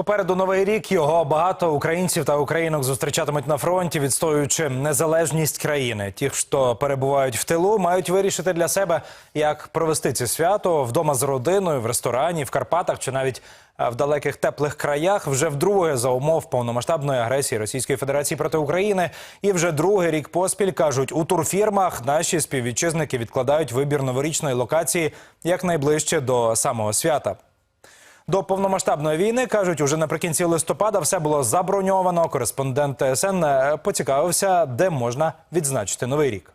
Попереду новий рік його багато українців та українок зустрічатимуть на фронті, відстоюючи незалежність країни. Ті, хто перебувають в тилу, мають вирішити для себе, як провести це свято вдома з родиною, в ресторані, в Карпатах чи навіть е, в далеких теплих краях. Вже вдруге за умов повномасштабної агресії Російської Федерації проти України. І вже другий рік поспіль кажуть у турфірмах. Наші співвітчизники відкладають вибір новорічної локації якнайближче до самого свята. До повномасштабної війни кажуть, уже наприкінці листопада все було заброньовано. Кореспондент ТСН е, поцікавився, де можна відзначити новий рік.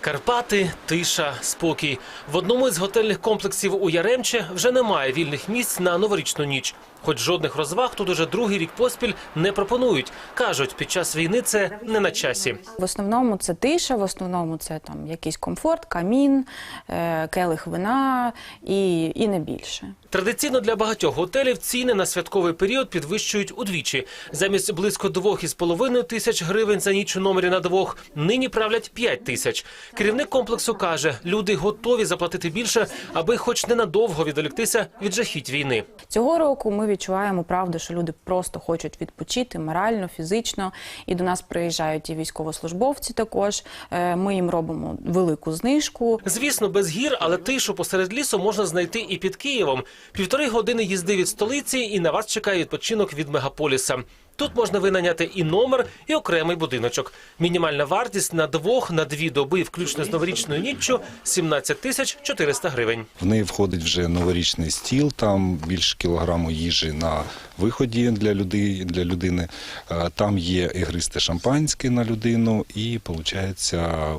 Карпати, тиша, спокій. В одному із готельних комплексів у Яремче вже немає вільних місць на новорічну ніч. Хоч жодних розваг тут уже другий рік поспіль не пропонують. Кажуть, під час війни це не на часі. В основному це тиша, в основному це там якийсь комфорт, камін, е, келих вина і, і не більше. Традиційно для багатьох готелів ціни на святковий період підвищують удвічі. Замість близько двох із половиною тисяч гривень за ніч у номері на двох нині правлять п'ять тисяч. Керівник комплексу каже, люди готові заплатити більше, аби хоч ненадовго відволіктися від жахіть війни. Цього року ми відчуваємо правду, що люди просто хочуть відпочити морально, фізично. І до нас приїжджають і військовослужбовці також. Е, Ми їм робимо велику знижку. Звісно, без гір, але тишу посеред лісу можна знайти і під Києвом. Півтори години їзди від столиці, і на вас чекає відпочинок від мегаполіса. Тут можна винайняти і номер, і окремий будиночок. Мінімальна вартість на двох на дві доби, включно з новорічною ніччю, 17 тисяч 400 гривень. В неї входить вже новорічний стіл, там більше кілограму їжі на виході для людей, для людини. Е, Там є ігристе шампанське на людину, і виходить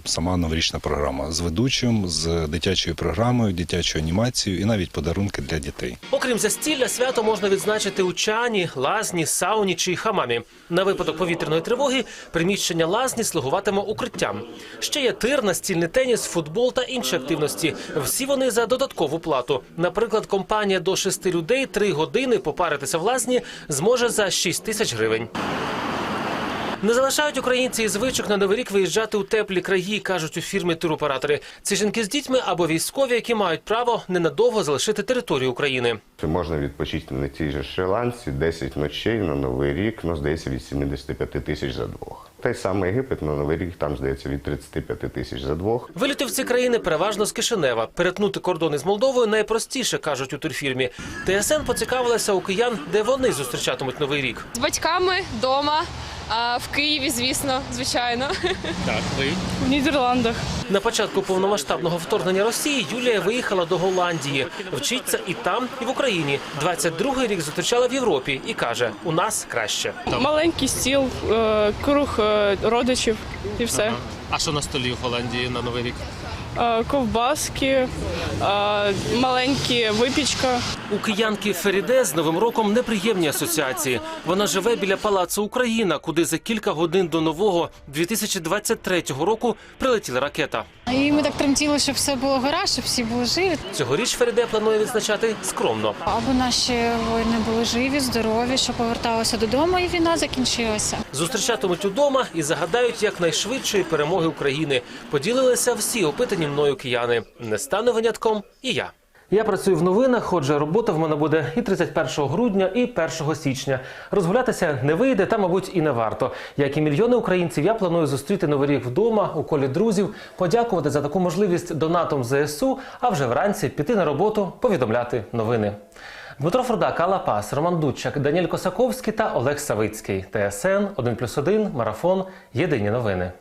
сама новорічна програма з ведучим, з дитячою програмою, дитячою анімацією і навіть подарунки для дітей. Окрім застілля, свято можна відзначити у чані, лазні, сауні чи хамамі. На випадок повітряної тривоги приміщення лазні слугуватиме укриттям. Ще є тир, настільний теніс, футбол та інші активності. Всі вони за додаткову плату. Наприклад, компанія до шести людей три години попаритися в лазні зможе за 6 тисяч гривень. Не залишають українці і звичок на новий рік виїжджати у теплі краї, кажуть у фірмі туроператори. Це жінки з дітьми або військові, які мають право ненадовго залишити територію України. Можна відпочити на тій же Шри-Ланці 10 ночей на Новий рік, ну, здається, від 75 тисяч за двох. Той самий Єгипет на Новий рік, там, здається, від 35 тисяч за двох. Виліти в ці країни переважно з Кишинева. Перетнути кордони з Молдовою найпростіше, кажуть у турфірмі. ТСН поцікавилася у киян, де вони зустрічатимуть новий рік. З батьками вдома, а в Києві, звісно, звичайно. Так, ви В Нідерландах. на початку повномасштабного вторгнення Росії Юлія виїхала до Голландії. Вчиться і там, і в Україні. 22-й рік зустрічала в Європі і каже: у нас краще. Маленький стіл, е, круг е, родичів і все. А що на столі в Голландії на новий рік? Е, Ковбаски, е, маленькі випічка. У киянки Феріде з новим роком неприємні асоціації. Вона живе біля палацу Україна, куди за кілька годин до нового 2023 року прилетіла ракета. І ми так тремтіли, щоб все було гаразд, щоб всі були живі. Цьогоріч Фериде планує відзначати скромно. Аби наші воїни були живі, здорові, що поверталися додому, і війна закінчилася. Зустрічатимуть удома і загадають якнайшвидшої перемоги України. Поділилися всі опитані мною кияни. Не стану винятком і я. Я працюю в новинах, отже, робота в мене буде і 31 грудня, і 1 січня. Розгулятися не вийде, та, мабуть, і не варто. Як і мільйони українців, я планую зустріти новий рік вдома, у колі друзів, подякувати за таку можливість донатом ЗСУ, а вже вранці піти на роботу, повідомляти новини. Дмитро Фурдак, Алла Пас, Роман Дудчак, Даніель Косаковський та Олег Савицький. ТСН 1+,1, Марафон. Єдині новини.